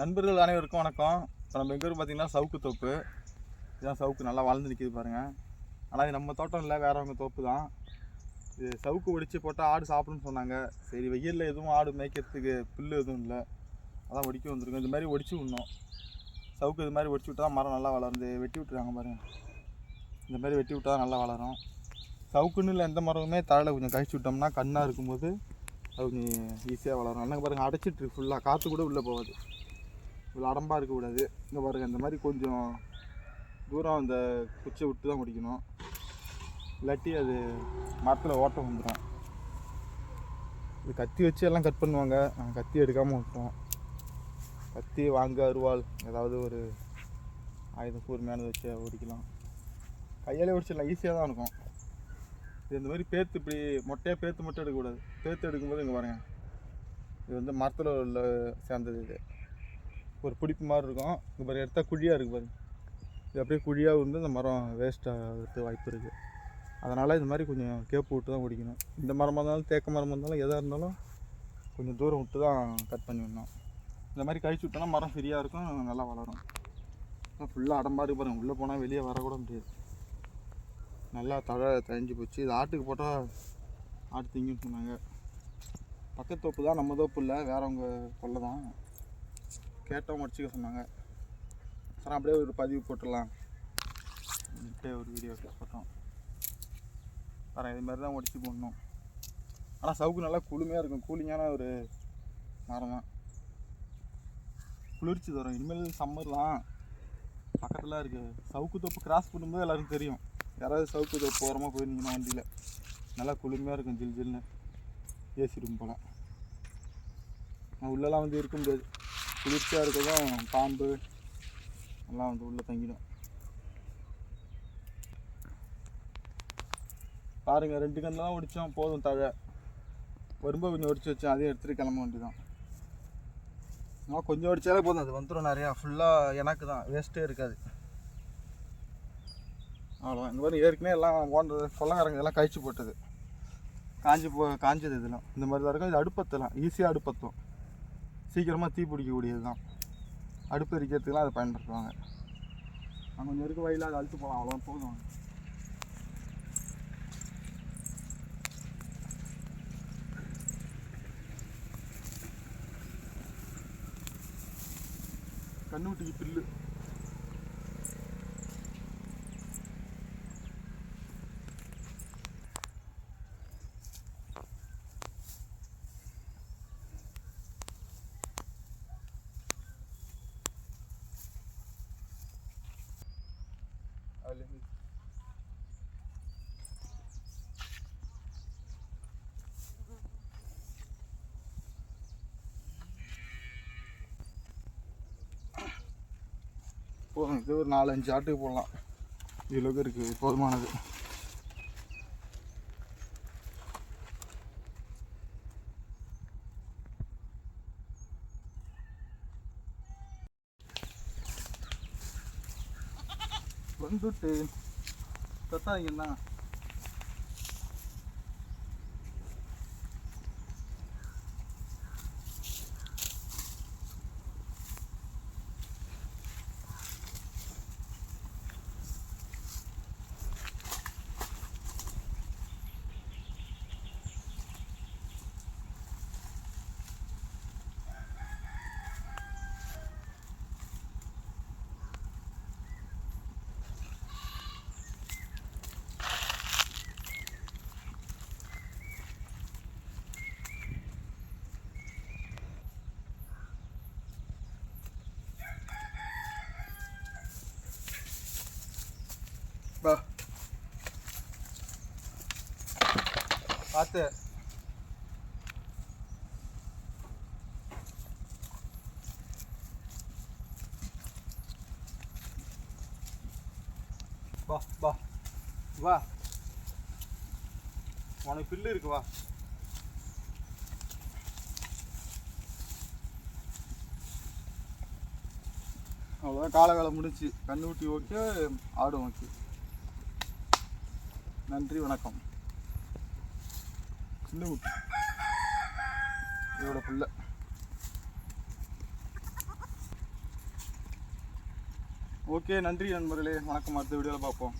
நண்பர்கள் அனைவருக்கும் வணக்கம். இப்போ நம்ம எங்கே பார்த்தீங்கன்னா சவுக்கு தோப்பு. இதுதான் சவுக்கு நல்லா வளர்ந்து நிற்கிது பாருங்கள் ஆனால் இது நம்ம தோட்டம் இல்லை வேறவங்க தோப்பு தான். இது சவுக்கு ஒடிச்சு போட்டால் ஆடு சாப்பிடுன்னு சொன்னாங்க. சரி வெயிலில் எதுவும் ஆடு மேய்க்கிறதுக்கு புல் எதுவும் இல்லை. அதான் ஒடிக்க வந்திருக்கோம். இது மாதிரி ஒடிச்சு விடணும் சவுக்கு இது மாதிரி ஒடிச்சு விட்டா மரம் நல்லா வளருது வெட்டி விட்டுருக்காங்க பாருங்கள் இந்த மாதிரி வெட்டி விட்டால் நல்லா வளரும். சவுக்குன்னு இல்லை எந்த மரமுமே தழையில் கொஞ்சம் கழிச்சு விட்டோம்னா கண்ணாக இருக்கும்போது அது கொஞ்சம் ஈஸியாக வளரும். அண்ணங்க பாருங்கள் அடைச்சிட்டு ஃபுல்லாக காற்று கூட உள்ளே போகாது. இவ்வளோ அடம்பாக இருக்கக்கூடாது. இங்கே பாருங்கள் இந்த மாதிரி கொஞ்சம் தூரம் அந்த குச்சியை விட்டு தான் முடிக்கணும் இல்லாட்டி அது மரத்தில் ஓட்டம் வந்துடும் இது கத்தி வச்சு எல்லாம் கட் பண்ணுவாங்க. நாங்கள் கத்தி எடுக்காமல் விட்டோம் கத்தி வாங்க அருவாள் ஏதாவது ஒரு ஆயுதம் கூர்மையானது வச்சு ஒடிக்கலாம். கையாலே ஒடிச்சிடலாம். ஈஸியாக தான் இருக்கும். இது இந்த மாதிரி பேத்து இப்படி மொட்டையாக பேத்து மட்டும் எடுக்கக்கூடாது. பேத்து எடுக்கும்போது இங்கே பாருங்கள் இது வந்து மரத்தில் உள்ள சேர்ந்தது இது. ஒரு பிடிப்பு மாதிரி இருக்கும். இங்கே பாருங்க எடுத்தால் குழியாக இருக்குது பாருங்க இது அப்படியே குழியாக இருந்து இந்த மரம் வேஸ்ட் ஆகிறது வாய்ப்பு இருக்குது அதனால் இந்த மாதிரி கொஞ்சம் கேப்பு விட்டு தான் குடிக்கணும். இந்த மரமாக இருந்தாலும் தேக்க மரமாக இருந்தாலும் எதாக இருந்தாலும் கொஞ்சம் தூரம் விட்டு தான் கட் பண்ணி விடணும். இந்த மாதிரி கழிச்சு விட்டோம்னா மரம் ஃப்ரீயாக இருக்கும் நல்லா வளரும். ஃபுல்லாக அடம்பா இருக்கு பாருங்க. உள்ளே போனால் வெளியே வரக்கூட முடியாது. நல்லா தழை தழிஞ்சு போச்சு. இது ஆட்டுக்கு போட்டால் ஆட்டு திங்குன்னு சொன்னாங்க. பக்கத்து தோப்பு தான் நம்ம தோப்பு இல்லை. வேறவங்க கொல்லை தான். கேட்டவங்க முடிச்சுக்க சொன்னாங்க. சார் அப்படியே ஒரு பதிவு போட்டுடலாம். அப்படியே ஒரு வீடியோ போட்டோம். சார் இது மாதிரி தான் முடிச்சு போடணும். ஆனால் சவுக்கு நல்லா குளுமையாக இருக்கும். கூலிங்கான ஒரு மரம் தான் குளிர்ச்சி தரும். இனிமேல் சம்மர் தான். பக்கத்தில் இருக்குது சவுக்கு தோப்பு கிராஸ் பண்ணும்போது எல்லாருக்கும் தெரியும். யாராவது சவுக்கு தோப்பு ஓரமாக போயிருந்தீங்கன்னா வண்டியில். நல்லா குளுமையாக இருக்கும் ஜில் ஜில்னு. ஏசி ரூம் போகலாம் நான் உள்ளெல்லாம் வந்து இருக்க முடியாது. குளிர்ச்சியாக இருக்கதும் பாம்பு எல்லாம் வந்து உள்ளே தங்கிடும். பாருங்கள் ரெண்டு கன்று தான் ஒடித்தோம் போதும் தழை. வரும்போது கொஞ்சம் ஒடிச்சு வச்சோம் அதையும் எடுத்துகிட்டு கிளம்ப வேண்டியதான் நான் கொஞ்சம் ஒடிச்சாலே போதும். அது வந்துடும் நிறையா. ஃபுல்லாக எனக்கு தான். வேஸ்ட்டே இருக்காது. அவ்வளோதான் இந்த மாதிரி ஏற்கனவே எல்லாம் ஓன்றது கொள்ளக்காரங்க எல்லாம் கழிச்சு போட்டது. காஞ்சி போ காஞ்சது இதெல்லாம். இந்த மாதிரி தான் இருக்கும். இது அடுப்பத்தலாம். ஈஸியாக அடுப்பத்தும். சீக்கிரமாக தீ பிடிக்கக்கூடியது தான் அடுப்பு எரிக்கிறதுக்குலாம் அதை பயன்படுத்துவாங்க. நான் கொஞ்சம் இருக்க வயலில் அதை அழுத்து போகலாம் அவ்வளோ போதும். கண்ணூட்டிக்கு பில்லு. போதும். இது ஒரு நாலஞ்சு ஆட்டுக்கு போடலாம். இவ்வளோக்கு இருக்குது போதுமானது. வந்துட்டு தத்தாங்கன்னா பா. பார்த்து வா வா வா. உனக்கு பில்லு இருக்கு வா. அவ்வளோதான் கால வேலை முடிச்சு கண்ணு ஊட்டி ஓகே ஆடும் ஓகே நன்றி வணக்கம். இதோட புள்ள ஓகே நன்றி நண்பர்களே. வணக்கம் அடுத்த வீடியோவில் பார்ப்போம்.